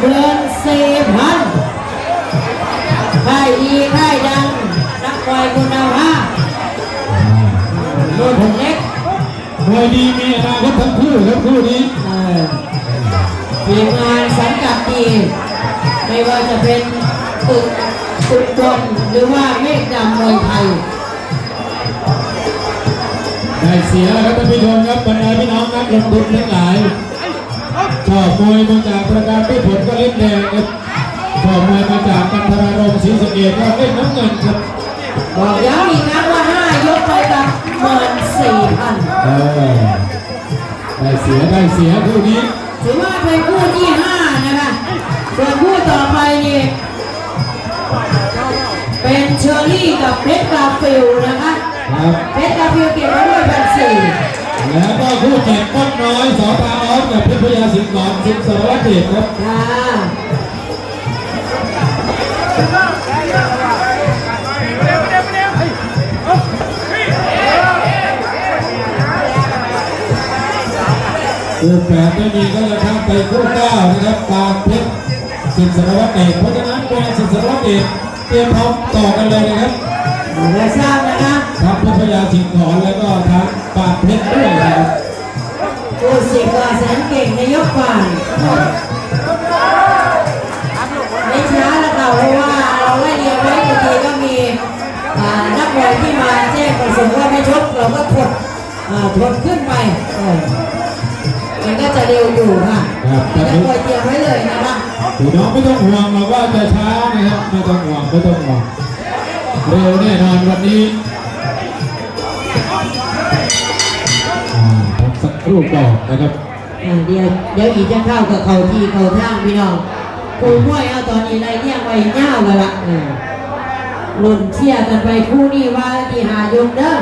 เดือนสี่พันค่ายดีค่ายดัง นักมวยคุณภาพรุ่นเล็กมวยดีมีอนาคตทั้งคู่ครับคู่นี้เออทีมงานสังกัดดีไม่ว่าจะเป็นตึกตึกบนหรือว่าเมฆดำมวยไทยได้เสียแล้วครับท่านผู้ชมครับบรรดาพี่น้องนักลงทุนทั้งหลายชอบ มวยมาจากประการด้วยผลก็เล่นแดงครับชอบมวยมาจากกันทรารมศรีสะเกดก็เล่นน้ำเงินครับบอกย้ำอีกครั้งว่า5ยกไปกับเมินสี่พันเออได้เสียได้เสียคู่นี้ถือว่าเป็นคู่ที่5นะคะส่วนคู่ต่อไปนี่เป็นเชอรี่กับเพชรกาฟิลนะคะครับเพชรกาฟิลเก็บไว้ด้วยพันสี่ แล้วก็คู่เจ็ดก้นน้อยสอตาออสกับเพชรพยาสิงห์หลอนสิงห์สารวัตรเดชครับค่ะคู่แปดไม่มีก็จะข้ามไปคู่เก้านะครับปางเพชรสิงห์สารวัตรเดชเพราะฉะนั้นแกสิงห์สารวัตรเดชเตรียมพร้อมต่อกันเลยนะครับ เราทราบนะคะทั้งเพชรพยาสิงห์หลอนแล้วก็ทั้งปางเพชรด้วยนะครับผู้สิบกว่าแสนเก่งในยกฝ่ายไม่ช้าแล้วค่ะเพราะว่าเราไล่เรียงไว้บางทีก็มีอ่านักมวยที่มาแจ้งประสงค์ว่าไม่ชกเราก็ถดอ่าถดขึ้นไปเออมันก็จะเร็วอยู่ค่ะครับแต่นักมวยเตรียมไว้เลยนะคะพี่น้องไม่ต้องห่วงหรอกว่าจะช้านะครับไม่ต้องห่วงไม่ต้องห่วง เร็วแน่นอนวันนี้อ่าพักสักครู่ก่อนนะครับอ่าเดี๋ยวเดี๋ยวอีกจะเข้ากับเขาที่เขาทางพี่น้องกูมวยเอาตอนนี้ไรเนี่ยไว้เง่าเลยละเออลุ่นเชียร์กันไปคู่นี้ว่าที่หายกเด้อ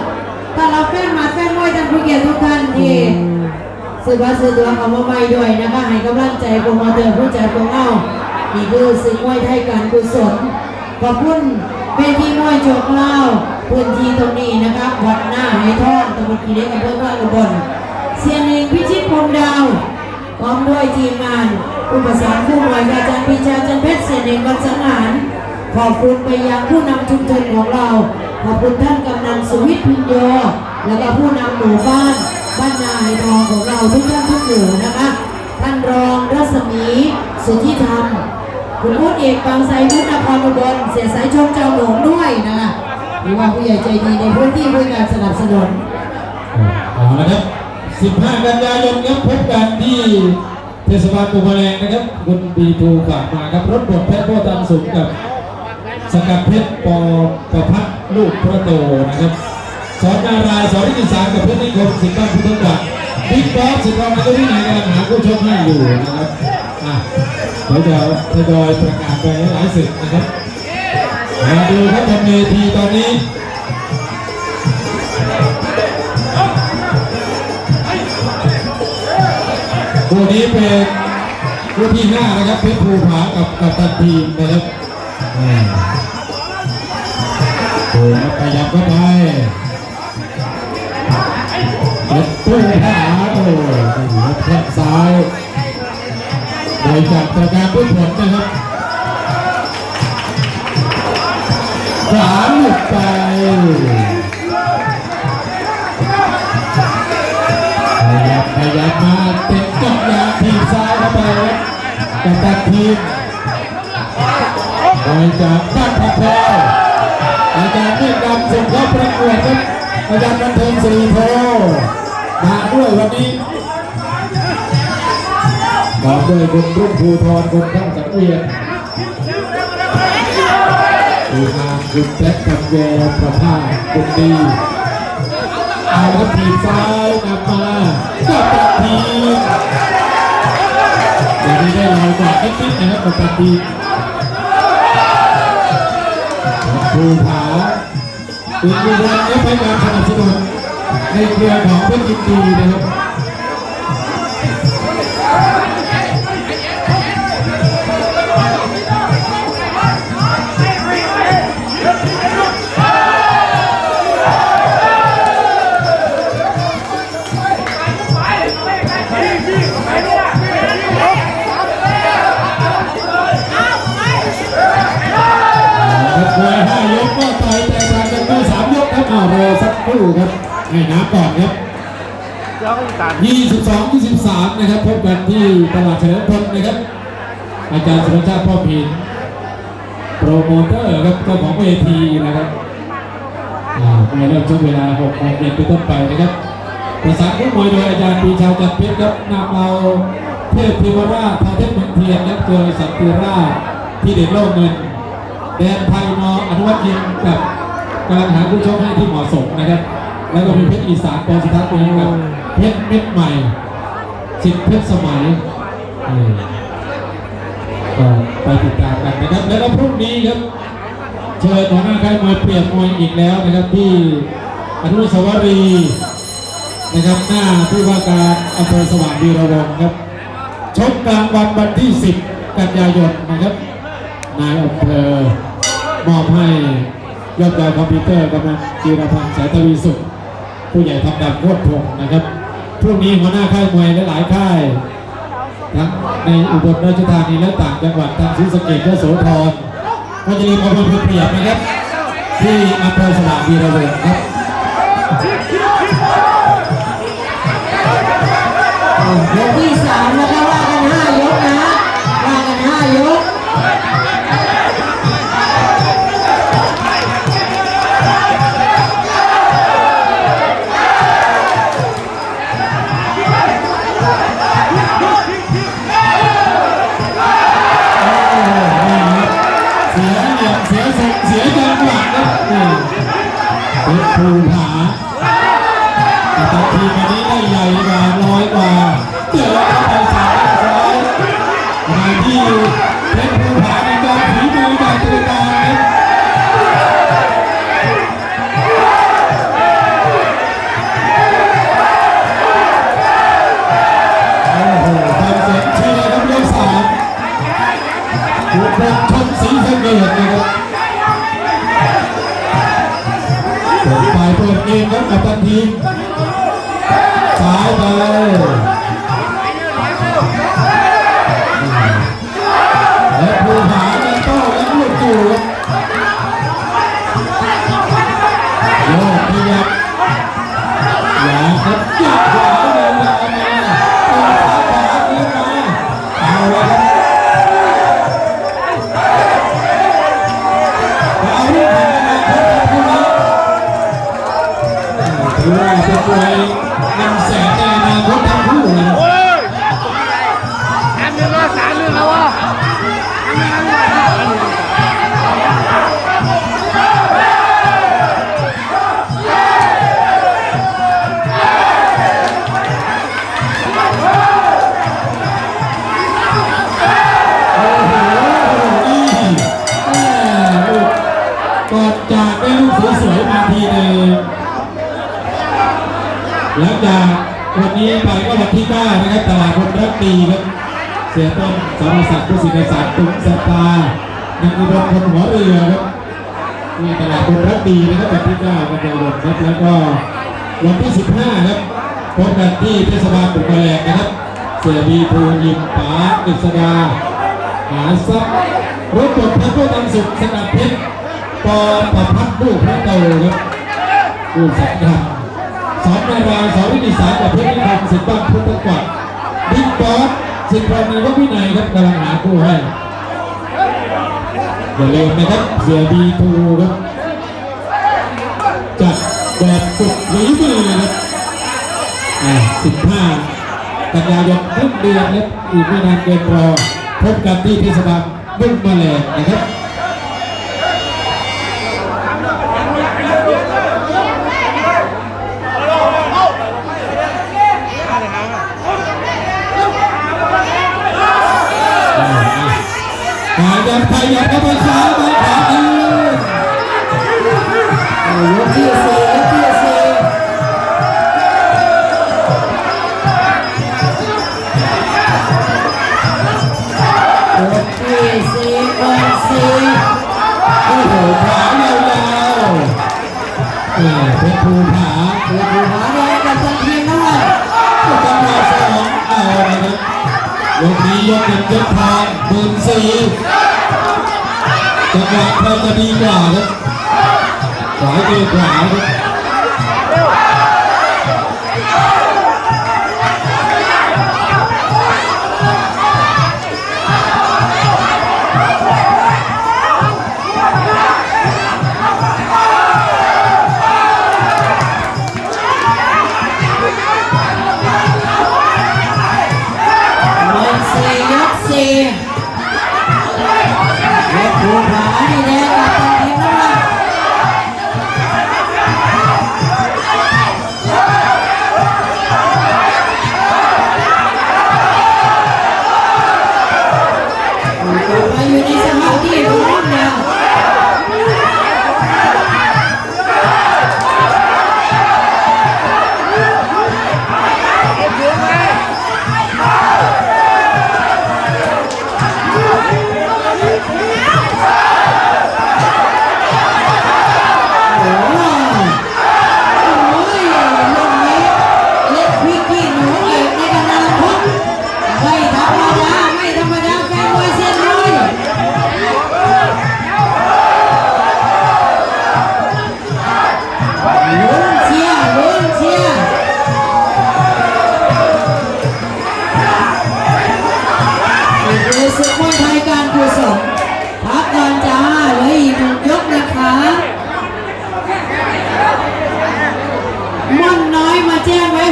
ถ้าเราแฟนหมาแฟนมวยท่านผู้เกียรติทุกท่านที่ซื้อบัตรซื้อตัวเอามาใหม่ด้วยนะคะให้กำลังใจโปรโมเตอร์ผู้จัดของเรานี่คือสิ่งมวยไทยการกุศลขอบคุณ เวทีมวยโจกเล่าพื้นที่ตรงนี้นะครับวัดหน้าไหทองตำบลกีเล็กอำเภอบ้านอุบลเสียนเองพิชิตพรมดาวพร้อมด้วยทีมงานผู้ประสานผู้มวยอาจารย์ปีชาจันเพชรเสียนเองวันสังหารขอบคุณไปยังผู้นำชุมชนของเรา ขอบคุณท่านกำนันสุวิทย์พินโย แล้วก็ผู้นำหมู่บ้านบ้านนาไหทองของเราทุกท่านทุกหมู่นะคะท่านรองรัศมีสุทธิธรรม คุณพูดเอกบางไทรพุทธนครอุบลเสียสายชมเจ้าหลวงด้วยนะคะหรือว่าผู้ใหญ่ใจดีในพื้นที่ด้วยการสนับสนุนเอาละครับ 15 กันยายนครับพบกันที่เทศบาลปุมแรงนะครับคุณบีทูฝากมาครับรถบดเพชรโพธิ์ตามสูงกับสกัดเพชรปอประพัฒลูกพระโตนะครับสอนนารายสอนนิติสารกับเพชรนิคมสิงห์บ้านพุทธวัฒน์บิ๊กบอสสิงห์ทองนายวินัยกำลังหาผู้ชมให้อยู่นะครับ เดี๋ยวจะทยอยประกาศไปหลายศึกนะครับ มาดูครับบนเวทีตอนนี้คู่นี้เป็นคู่ที่ห้านะครับเพชรภูผากับกัปตันทีมนะครับอ่าโอ้ยขยับเข้าไปเจ็ดตู้ขาโอ้ยแข้งซ้าย จากประการด้วยผลนะครับขวาหลุดไปขยับขยับมาเต็มจับยาทีซ้ายเข้าไปกับตัดทีมโดยจากบ้านพักแพรอาจารย์เมฆดำส่งเข้าประกวดครับอาจารย์บันเทิงสิริโทมาด้วยวันนี้ ตามด้วยคุณรุ่งภูธรคุณทั้งสังเวียนคุณงาคุณแจ็คกับแววประภาคุณดีเอาครับทีซ้ายนำมากับตัดทีมอย่างนี้ได้ลอยกว่านิดๆนะครับกับตัดทีภูผาเป็นผู้บริหารให้การสนับสนุนในเครือของเพชรยินดีนะครับ ครับให้น้ำก่อนครับเจ้าอีสาน22 23 นะครับ พบกันที่ตลาดเฉลิมพลนะครับ อาจารย์สุรชาติพ่อพินโปรโมเตอร์ครับเจ้าของเวทีนะครับอ่าเมื่อเริ่มช่วงเวลา6โมงเย็นเป็นต้นไปนะครับ ประสานผู้มวยโดยอาจารย์ปีชาจัดเพชรครับนำเอาเทพเทวราชพาเทพเมืองเทียนและเจอสันติราชที่เด็ดโลกเงิน แดนไทยนออนุวัฒน์ยิมกับ การหาผู้ชกให้ที่เหมาะสมนะครับ แล้วก็มีเพชรอีสานปอสุทัศน์นะครับ เพชรเม็ดใหม่สิทธิ์เพชรสมัยเออก็ไปติดตามกันนะครับ แล้วก็พรุ่งนี้ครับ เชิญหัวหน้าค่ายมวยเปรียบมวยอีกแล้วนะครับที่อนุสาวรีย์นะครับหน้าผู้ว่าการอำเภอสว่างวีระวงศ์ครับชกกลางวันวันที่ 10 กันยายนนะครับนายอำเภอมอบให้ ยอดดาวคอมพิวเตอร์กำลังจีรพันธ์แสนทวีสุขผู้ใหญ่ทำดำโคตรพงนะครับพรุ่งนี้หัวหน้าค่ายมวยและหลายค่ายทั้งในอุบลราชธานีและต่างจังหวัดทางศรีสะเกษและโสธรก็จะมีมาเป็นเปรียบนะครับ ที่อำเภอสว่างวีระวงศ์ครับยกที่สามแล้วก็ว่ากันห้ายกนะ และภูผายังโต้ยังลูกจูบโยกขยับอย่าครับยัดขวาเลยมามาขวขวาขึ้นมาเอาลยครับเอาลูกของอนาคตของผู้นี้ถือว่าเป็นมวยนำแสง นอนาคตทั้งคู่เลยโอ้ยสามเดือนแล้วสามเดือนแล้ววะโอ้โหนี่แม่ลูกกอดจากได้ลูกสวยๆมาทีหนึ่งหลังจาก วันนี้ไปก็วันที่9นะครับตลาดคนรักดีครับเสียต้นสรศักดิ์ผู้สิทธิ์ศาสตรตุ้งสตานักอุดมคนหัวเรือครับที่ตลาดคนรักดีนะครับวันที่9กันยายนครับแล้วก็วันที่ 15ครับพบกันที่เทศบาลปุกแลกนะครับ เสียบีภูยิมป๋ากฤษดาหาทรัพย์รถบดพระโคตังสุขสกัดเพชรปอประพัดลูกพระโตครับผู้สังกัด สอนนาราสอนวินิสากับเพชรนิคมสิทธิ์บ้านพุทธกวัดบิ๊กบอสสิทธิ์พรมีวัฒวินัยครับกำลังหาคู่ให้อย่าลืมนะครับเสียบีทูครับจัดแบบสุดฝีมือครับอ่า15กันยายนต้นเดือนครับอีกไม่นานเกินรอพบกันที่เทศบาลบึ้งมาแลงนะครับ ขยับเข้าไปซ้ายไปขวาคืนยกที่สี่ยกที่สี่ยกที่สี่เบอร์สี่โอ้โหขวายาวๆนี่เพชรภูผาเปิดหัวแดงกับตันทีมน้ำเงินจังหวะสองเอาละครับยกนี้ยกหนึ่งยกทองหมื่นสี่ จังหวะใครจะดีกว่าครับขวาเจอขวาครับ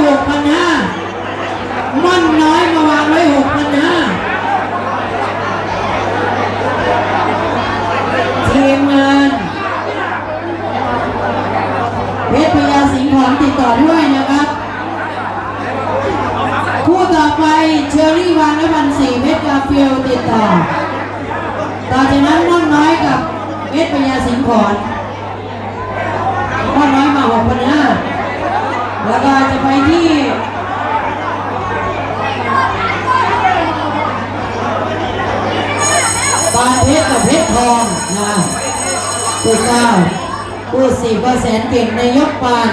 หกพันห้าม่นน้อยมาวางไว้หกพันห้าทีมงานเพชรพญาสิงห์ขอนติดต่อด้วยนะครับ คู่ต่อไปเชอรี่วานและวันสีเพชรกาเฟีลติดต่อ ต่อจากนั้นม่นน้อยกับเพชรพญาสิงห์ขอนม่อนน้อยมาหกพันห้า แล้วก็จะไปที่ปานเพชรกับเพชรทองนะผู้เก้าผู้สี่เปอร์เซ็นต์เก่งในยกปาน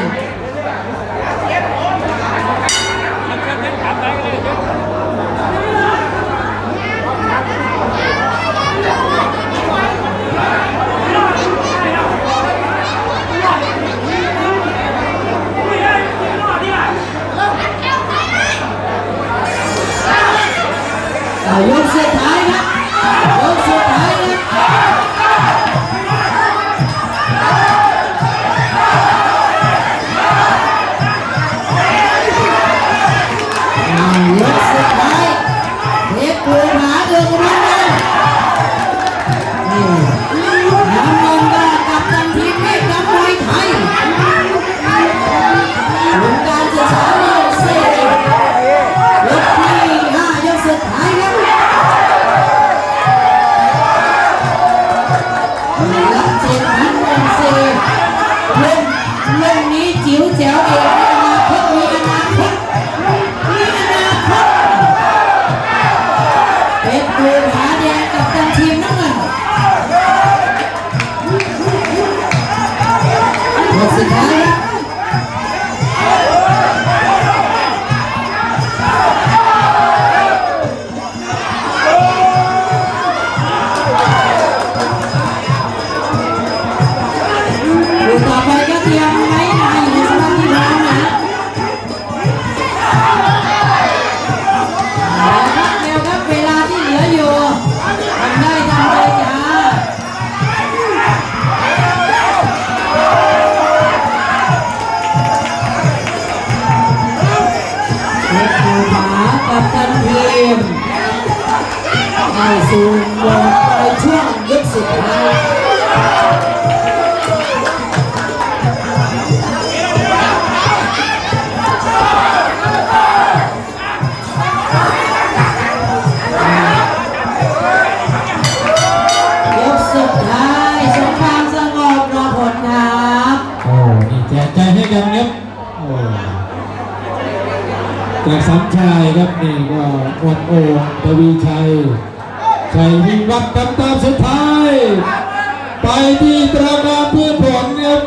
ปืนฟ้าแดงกับตันทีมน้ำเงิน ชายครับนี่ก็วันโอ่งวีชัย ชัยวิวัดน์คตามสุดท้าย ไปที่ตรากาพืชผลครับ